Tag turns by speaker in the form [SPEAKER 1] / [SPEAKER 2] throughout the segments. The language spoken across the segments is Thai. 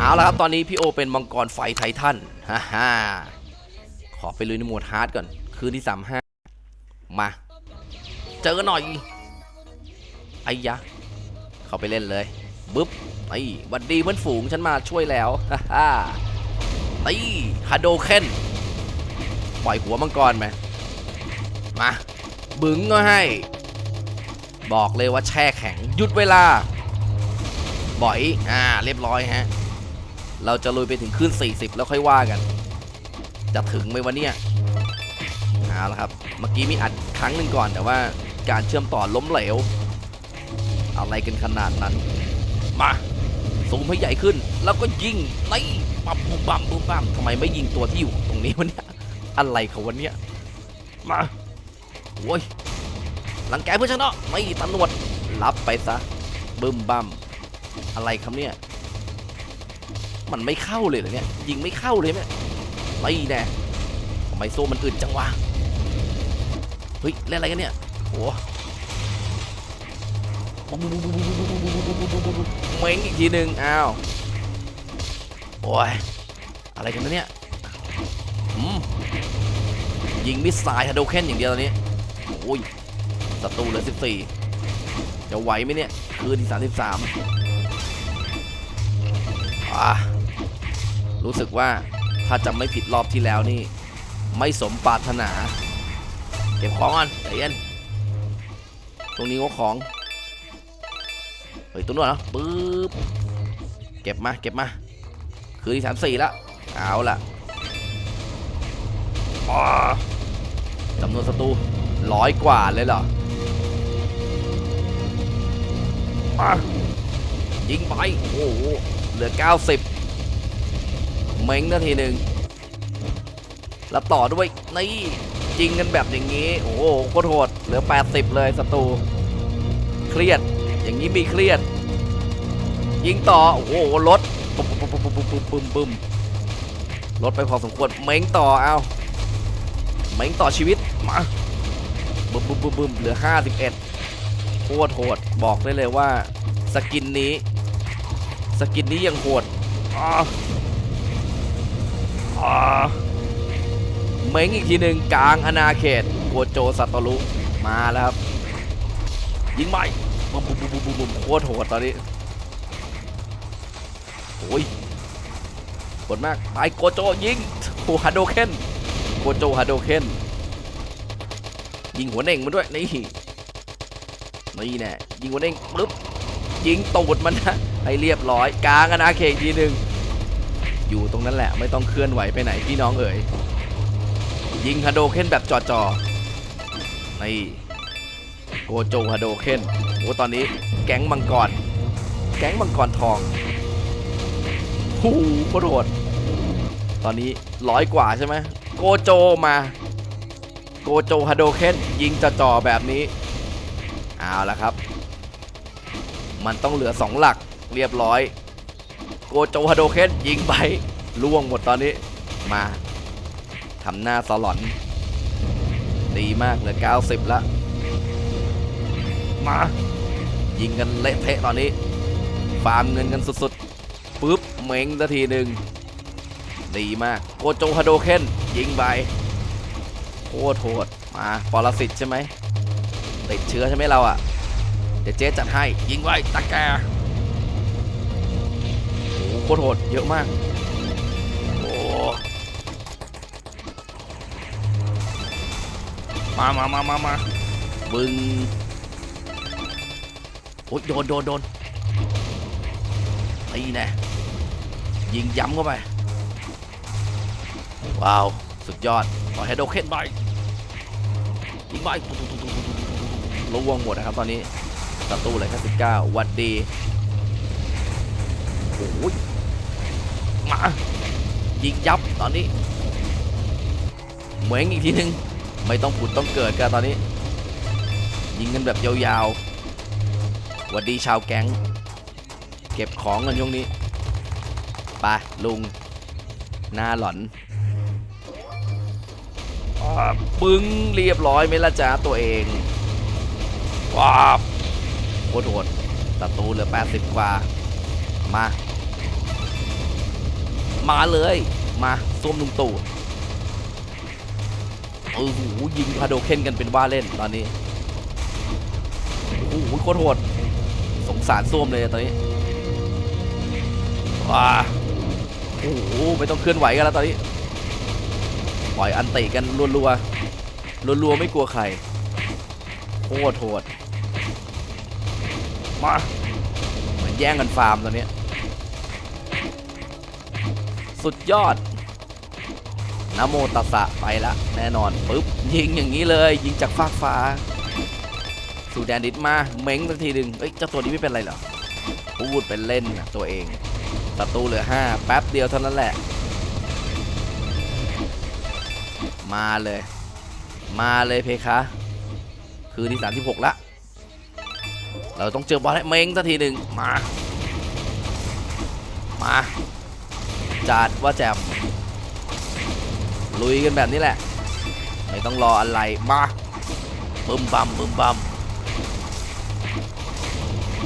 [SPEAKER 1] เอาละครับตอนนี้พี่โอเป็นมังกรไฟไททันฮ่าฮ่าขอไปลุยในหมวดฮาร์ดก่อน คืนที่35มห้ามา เจอหน่อยไอ้ยะ เข้าไปเล่นเลยบึ๊บไอ้หวัดดีเพื่อนฝูงฉันมาช่วยแล้วฮ่าฮ่าไอ้ฮาโดเคนปล่อยหัวมังกรไหมมาบึ้งก็ให้ บอกเลยว่าแช่แข็งหยุดเวลาบ่อย อ่า เรียบร้อยฮะ เราจะลุยไปถึงขึ้น 40 แล้วค่อยว่ากัน จะถึงไหมวะเนี่ยเอาละครับ เมื่อกี้มีอัดครั้งหนึ่งก่อนแต่ว่าการเชื่อมต่อล้มเหลว อะไรกันขนาดนั้น มาซูมให้ใหญ่ขึ้น แล้วก็ยิงไล่ปั๊มบุมบัมบุมบัมทำไมไม่ยิงตัวที่อยู่ตรงนี้วะเนี่ยอะไรเขาวันเนี้ยมาโอ้ยหลังแกเพื่อนชนะไม่ตำรวจรับไปซะบึมบัมอะไรครับเนี่ย มันไม่เข้าเลยเหรอเนี่ย ยิงไม่เข้าเลยเนี่ยไม่แน่ทำไมโซ่มันอึดจังวะ เฮ้ยเล่นอะไรกันเนี่ยโอ้เม้งอีกทีหนึ่งอ้าว โอ้ย อะไรกันนะเนี่ยยิงมิสไซล์ฮาโดเคนอย่างเดียวตอนนี้ โอ้ยศัตรูเหลือ 14 จะไหวไหมเนี่ย คืนที่ 33อ่า รู้สึกว่าถ้าจำไม่ผิดรอบที่แล้วนี่ ไม่สมปรารถนา เก็บของก่อนใจเย็นตรงนี้ก็ของ เฮ้ยตรงนู้นเหรอปึ๊บ เก็บมาเก็บมา คือที่สามสี่ล้วเอาละอ่าจำนวนศัตรูร้อยกว่าเลยเหรออยิงไป โอ้โหเหลือ 90 เม้งนาทีหนึ่งแล้วต่อด้วยนี่จริงกันแบบอย่างนี้ โอ้โหโคตรโหดเหลือ 80 เลยศัตรูเครียดอย่างนี้มีเครียด ยิงต่อ โอ้โหลดปุ๊บปุ๊บปุ๊บปุ๊บปุ๊บปุ๊บปุ๊บลดไปพอสมควรเม้งต่อเอาเม้งต่อชีวิตมาบึ้มบึ้มบึ้มบึ้มเหลือ 51โคตรโหดบอกได้เลยว่า สกินนี้ สกินนี้ยังโหดอ่าอ่า เม้งอีกทีหนึ่งกลางอนาเขตโกโจสัตตรุมาแล้วครับ ยิงไปบุมบุมบุมบุมบุมโคตรโหดตอนนี้โอ้ยโหดมากไปโกโจยิงโอ้ฮาโดเคนโกโจฮาโดเคนยิงหัวเน่งมันด้วยนี่นี่แน่ยิงหัวเน่งปึ๊บยิงตูดมันนะให้เรียบร้อยกลางอนาเขตทีหนึ่ง อยู่ตรงนั้นแหละไม่ต้องเคลื่อนไหวไปไหนพี่น้องเอ๋ยยิงฮาโดเคนแบบจอๆนี่โกโจฮาโดเคนโอ้ตอนนี้แก๊งมังกรแก๊งมังกรทองหูโคตรโหดตอนนี้ร้อยกว่าใช่ไหมโกโจมา โกโจฮาโดเคนยิงจอๆแบบนี้เอาละครับ มันต้องเหลือสองหลักเรียบร้อย โกโจฮาโดเคนยิงไปล่วงหมดตอนนี้มาทำหน้าสลอน ดีมากเหลือ 90ล้วมา ยิงกันเละเทะตอนนี้ ฟาร์มเงินกันสุดๆปุ๊บเม้งนาทีหนึ่งดีมากโกโจฮาโดเคนยิงไปโคตรโหดมาปรสิตใช่ไหมติดเชื้อใช่ไหมเราอะ่ะ เดี๋ยวเจ๊จัดให้ยิงไว้ตะแก โคตรโหดเยอะมาก โอ้มามามามามาบึงโอ้ยโดนโดนโดนตีแน่ยิงย้ำเข้าไป ว้าว สุดยอดปล่อให้โดเคนไปยิงไประวงหมดนะครับตอนนี้ศัตรูเลยแค่สิบเก้าวัดดีโอ้ย ยิงยับตอนนี้เหมืองอีกทีหนึง ไม่ต้องผุดต้องเกิดกันตอนนี้ ยิงกันแบบยาวๆหวัดดีชาวแก๊ง เก็บของกันช่วงนี้ไปลุง หน้าหลอนปึ้งเรียบร้อยไหมล่ะจ๊ะตัวเองว้าโคตรโหดศัตูเหลือ 80 กว่า มา มาเลย มาส้วมลุงตู่โอ้โหยิงพาโดเคนกันเป็นว่าเล่นตอนนี้โอ้โหโคตรโหดสงสารส้วมเลยตอนนี้ว้าโอ้โหไม่ต้องเคลื่อนไหวกันแล้วตอนนี้ปล่อยอันติกันรัวๆรัวๆไม่กลัวใครโคตรโหดมาเหมือนแย่งกันฟาร์มตอนนี้ สุดยอดนโมตัสสะไปละแน่นอนปึ๊บยิงอย่างนี้เลย ยิงจากฟากฟ้า สู่แดนดิสมาเม้งสักทีหนึ่งเอ้ยเจ้าตัวนี้ไม่เป็นไรเหรอพูดเป็นเล่นนะตัวเองศัตรูเหลือห้าแป๊บเดียวเท่านั้นแหละ มาเลย มาเลยเพคะ คืนที่ 36 ละ เราต้องเจอบอลให้เม้งสักทีหนึ่งมา มา จัดว่าแจมลุยกันแบบนี้แหละ ไม่ต้องรออะไรมาบึมบัมบึมบัม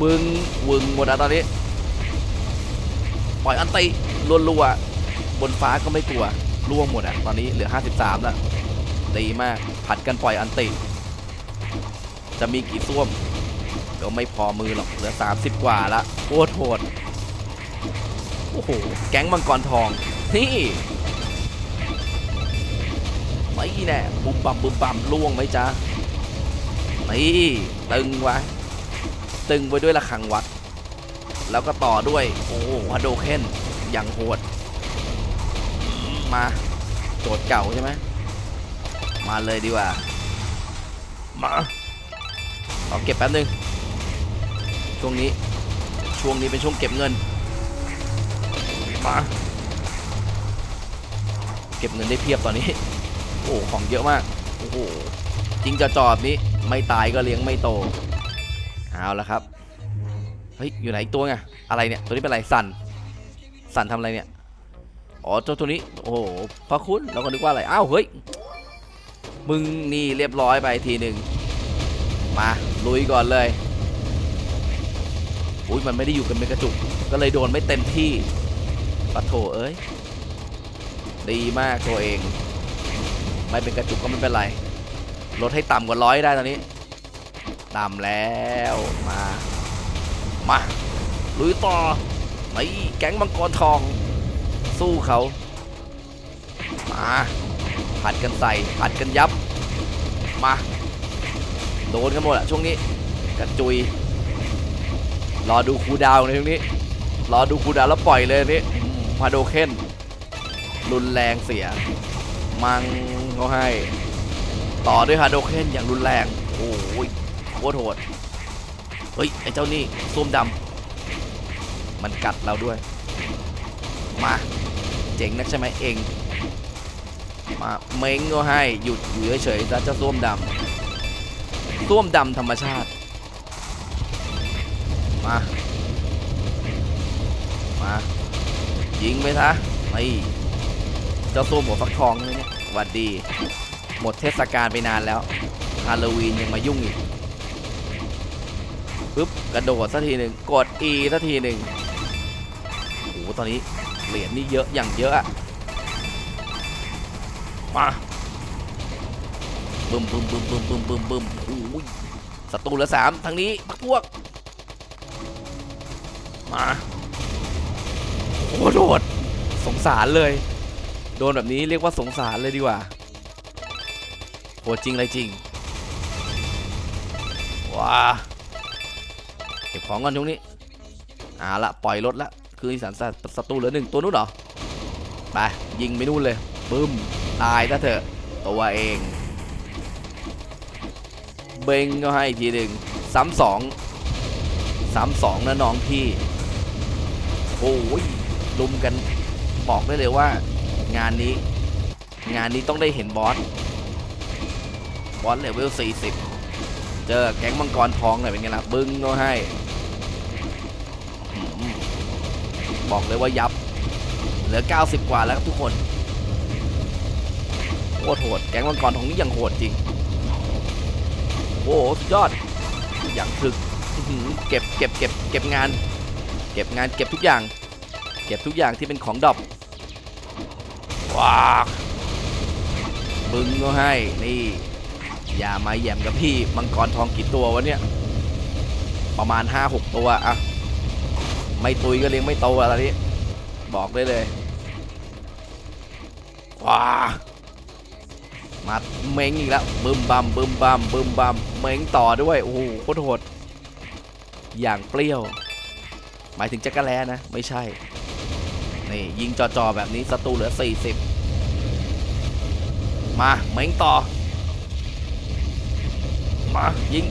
[SPEAKER 1] บึงวึงหมดอะตอนนี้ ปล่อยอันติรัวบนฟ้าก็ไม่กลัวล่วงหมดอะตอนนี้เหลือ 53 แล้วตีมากผัดกันปล่อยอันติ จะมีกี่ส้วมก็ไม่พอมือหรอกเหลือ 30 กว่าละโคตรโหด โอ้โห แก๊งมังกรทอง นี่ไม่แน่บุมบัมบุมบัมล่วงไหมจ๊ะนี่ตึงไว้ตึงไว้ด้วยระฆังวัด แล้วก็ต่อด้วย โอ้ฮาโดเคนอย่างโหด มา โจทย์เก่าใช่ไหม มาเลยดีกว่า มาขอเก็บแป๊บนึง ช่วงนี้ ช่วงนี้เป็นช่วงเก็บเงิน มาเก็บเงินได้เพียบตอนนี้ โอ้ของเยอะมาก โอ้โหจริงจะจอบนี้ไม่ตายก็เลี้ยงไม่โต เอาละครับ เฮ้ย อยู่ไหนอีกตัวไง อะไรเนี่ย ตัวนี้เป็นอะไรสันสันทำอะไรเนี่ย อ๋อเจ้าตัวนี้ โอ้โหพระคุณเราก็นึกว่าอะไร อ้าว เฮ้ย มึงนี่เรียบร้อยไปทีหนึ่ง มา ลุยก่อนเลย อุ้ยมันไม่ได้อยู่กันเป็นกระจุก ก็เลยโดนไม่เต็มที่ ปะโถเอ้ย ดีมากตัวเอง ไม่เป็นกระจุกก็ไม่เป็นไร ลดให้ต่ำกว่าร้อยได้ตอนนี้ ต่ำแล้วมา มาลุยต่อไอ้แก๊งมังกรทอง สู้เขา มาผัดกันใส่ผัดกันยับ มา โดนกันหมดอะช่วงนี้กระจุย รอดูคูดาวในตรงนี้ รอดูคูดาวแล้วปล่อยเลยนี่ พาโดเคนรุนแรงเสีย มังเขาให้ ต่อด้วยฮาโดเคนอย่างรุนแรง โอ้ยโคตรโหด เฮ้ย ไอ้เจ้านี่ส้มดำมันกัดเราด้วย มา เจ๋งนักใช่ไหมเอง มาเม้งก็ให้หยุดอยู่เฉยๆซะเจ้าส้วมดำส้วมดำธรรมชาติ มา ยิงไปซะไม่เจ้าส้วมหัวฟักทองเลยเนี่ยหวัดดี หมดเทศกาลไปนานแล้วฮาโลวีนยังมายุ่งอีกปึ๊บกระโดดสักทีหนึ่งกด E สักทีหนึ่งโอ้โหตอนนี้เหรียญนี่เยอะอย่างเยอะอะมาบึมบึมบึมบึมบึมบึมบึมโอ้ยศัตรูเหลือสามทางนี้พวก มา โอ้โดดสงสารเลย โดนแบบนี้เรียกว่าสงสารเลยดีกว่าโหดจริงเลยจริงว้าเก็บของก่อนช่วงนี้อ่าละปล่อยรถละคืออีสานสัตว์ศัตรูเหลือหนึ่งตัวนู้นเหรอไปยิงไปนู่นเลยบึ้มตายซะเถอะตัวเองเบงก็ให้อีกทีหนึ่งซ้ำสองซ้ำสองนะน้องพี่โอ้ย ลุมกันบอกได้เลยว่า งานนี้ งานนี้ต้องได้เห็นบอสบอสเลเวล40 เจอแก๊งมังกรทองหน่อยเป็นไงล่ะบึ้งก็ให้ บอกเลยว่ายับ เหลือ 90 กว่าแล้วครับทุกคนโคตรโหดแก๊งมังกรทองนี่ยังโหดจริง โอ้สุดยอด อย่างถึกเก็บเก็บเก็บเก็บงาน เก็บงานเก็บทุกอย่าง เก็บทุกอย่างที่เป็นของดอปว้าบึงก็ให้นี่ อย่ามาแย่มกับพี่มังกรทองกี่ตัววะเนี่ย ประมาณ 5-6 ตัวอะไม่ตุยก็เลี้ยงไม่โตอะไรนี้บอกได้เลยว้ามาเม้งอีกแล้วบึมบัมบึมบัมบึมบัมเม้งต่อด้วยโอ้โหโคตรโหดอย่างเปรี้ยว หมายถึงจักรแลนะ ไม่ใช่ นี่ยิงจอๆ แบบนี้ศัตรูเหลือ 40 มาเม้งต่อ มายิง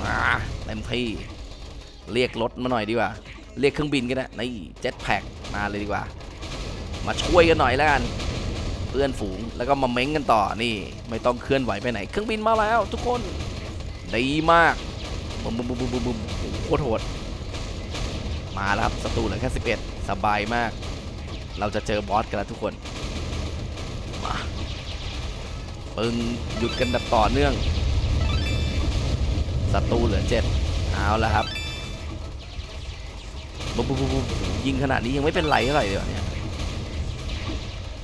[SPEAKER 1] มาเต็มที่ เรียกรถมาหน่อยดีกว่า เรียกเครื่องบินก็ได้นี่เจ็ตแพ็กมาเลยดีกว่า มาช่วยกันหน่อยแล้วกัน เพื่อนฝูงแล้วก็มาเม้งกันต่อนี่ ไม่ต้องเคลื่อนไหวไปไหน เครื่องบินมาแล้ว ทุกคนดีมากบุมบุมบุมบุมบุมโหโคตรโหด มาแล้วครับศัตรูเหลือแค่ 11 สบายมาก เราจะเจอบอสกันแล้วทุกคนมาปึงหยุดกันแบบต่อเนื่องศัตรูเหลือ 7 เอาล้วครับบุมบุมบุบุมยิงขนาดนี้ยังไม่เป็นไรเท่าไหร่เลยวะเนี่ย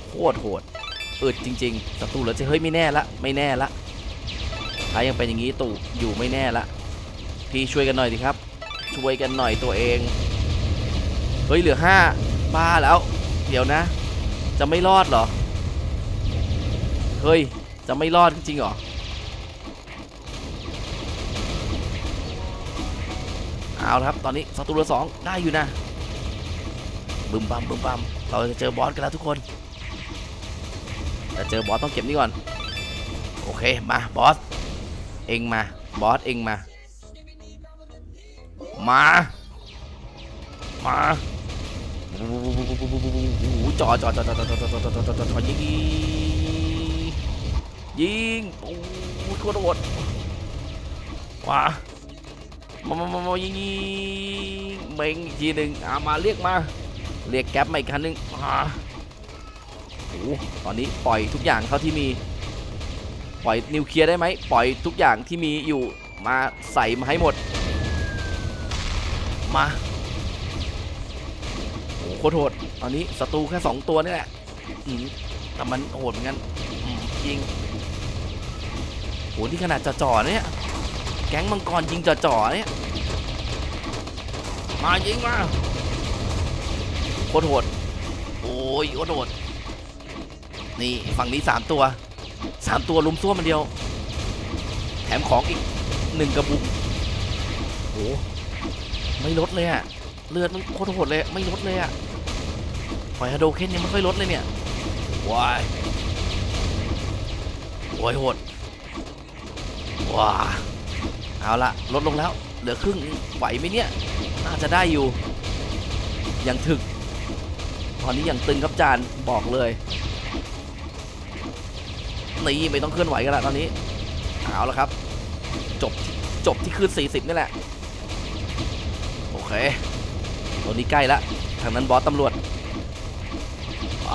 [SPEAKER 1] โคตรโหดอึดจริงๆศัตรูเหลือจะเฮ้ยไม่แน่ละไม่แน่ละถ้ายังเป็นอย่างนี้ตู่อยู่ไม่แน่ละพี่ช่วยกันหน่อยดิครับ ช่วยกันหน่อยตัวเอง เฮ้ยเหลือห้าบ้าแล้ว เดี๋ยวนะ จะไม่รอดเหรอ เฮ้ย จะไม่รอดจริงเหรอ เอาละครับตอนนี้ศัตรูเลือสองได้อยู่นะบึมบัมบึมบัมเราจะเจอบอสกันแล้วทุกคนแต่เจอบอสต้องเก็บนี่ก่อน โอเคมาบอสเองมาบอสเองมา มา มา จอจอจอจอจอจอจอจอจอจอจอจอยิงยิงโอ้ยโคตรโหดว้ามามามามายิงยิงเบงอีกทีหนึ่งอามาเรียกมา เรียกแก๊ปมาอีกคันหนึ่งมาโอ้ตอนนี้ปล่อยทุกอย่างเท่าที่มี ปล่อยนิวเคลียร์ได้ไหมปล่อยทุกอย่างที่มีอยู่มาใส่มาให้หมด มา โอ้โหโคตรโหดตอนนี้ศัตรูแค่2ตัวนี่แหละอืมแต่มันโหดเหมือนกันยิงโหที่ขนาดจ่อๆเนี่ยแก๊งมังกรยิงจ่อๆเนี่ยมายิงมาโคตรโหดโอ้ยโคตรโหดนี่ฝั่งนี้3ตัว3ตัวลุมซ่วมมันเดียว แถมของอีกหนึ่งกระบุกโอ้ไม่ลดเลยอะ เลือดมันโคตรโหดเลยไม่ลดเลยอะไฟฮาโดเคนยังไม่ค่อยลดเลยเนี่ย ว้ายโอยโหด ว้า เอาละลดลงแล้ว เหลือครึ่งไหวไหมเนี่ย น่าจะได้อยู่ ยังถึก ตอนนี้ยังตึงครับจานบอกเลย นี่ไม่ต้องเคลื่อนไหวกันละตอนนี้ เอาละครับ จบจบที่คืน40 นี่แหละ โอเค ตัวนี้ใกล้ละทางนั้นบอสตำรวจ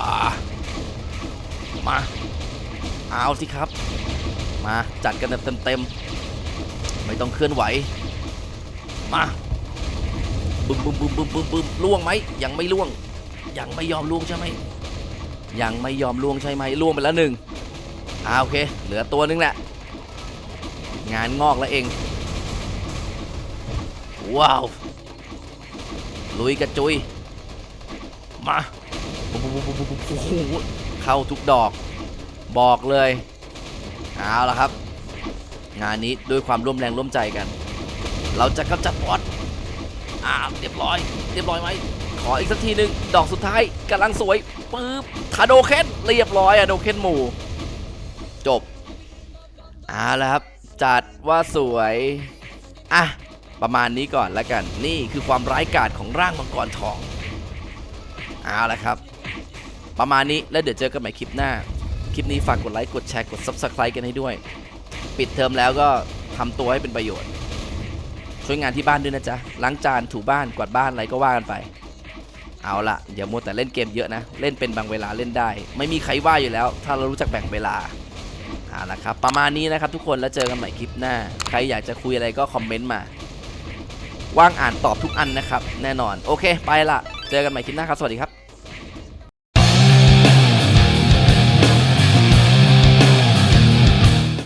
[SPEAKER 1] ามาเอาสิครับ มาจัดกันแบบเต็มๆไม่ต้องเคลื่อนไหว มาบึ้มบึ้มบึ้มบึ้มบึมบึมล่วงไหมยังไม่ล่วง ยังไม่ยอมล่วงใช่ไหมยังไม่ยอมล่วงใช่ไหมล่วงไปแล้วหนึ่งอ่าโอเค เหลือตัวนึงแหละ งานงอกแล้วเอง ว้าว ลุยกระจุย มาปุ๊บปุ๊บปุ๊บปุ๊บปุ๊บโอ้โหเข้าทุกดอก บอกเลยเอาละครับ งานนี้ด้วยความร่วมแรงร่วมใจกัน เราจะกำจัดบอสอ่าเรียบร้อย เรียบร้อยไหมขออีกสักทีหนึ่งดอกสุดท้ายกำลังสวยปึ๊บทาโดเคนเรียบร้อยอะโดเคนหมู่ จบเอาละครับจัดว่าสวย อะ ประมาณนี้ก่อนแล้วกัน นี่คือความร้ายกาจของร่างมังกรทอง เอาละครับ ประมาณนี้แล้วเดี๋ยวเจอกันใหม่คลิปหน้า คลิปนี้ฝากกดไลค์ กดแชร์ กด Subscribe กันให้ด้วย ปิดเทอมแล้วก็ทำตัวให้เป็นประโยชน์ ช่วยงานที่บ้านด้วยนะจ๊ะ ล้างจาน ถูบ้าน กวาดบ้าน อะไรก็ว่ากันไป เอาละอย่ามัวแต่เล่นเกมเยอะนะ เล่นเป็นบางเวลาเล่นได้ ไม่มีใครว่าอยู่แล้ว ถ้าเรารู้จักแบ่งเวลาเอาละครับ ประมาณนี้นะครับทุกคน แล้วเจอกันใหม่คลิปหน้า ใครอยากจะคุยอะไรก็คอมเมนต์มา ว่างอ่านตอบทุกอันนะครับ แน่นอน โอเค ไปละ เจอกันใหม่คลิปหน้าครับ สวัสดีครับ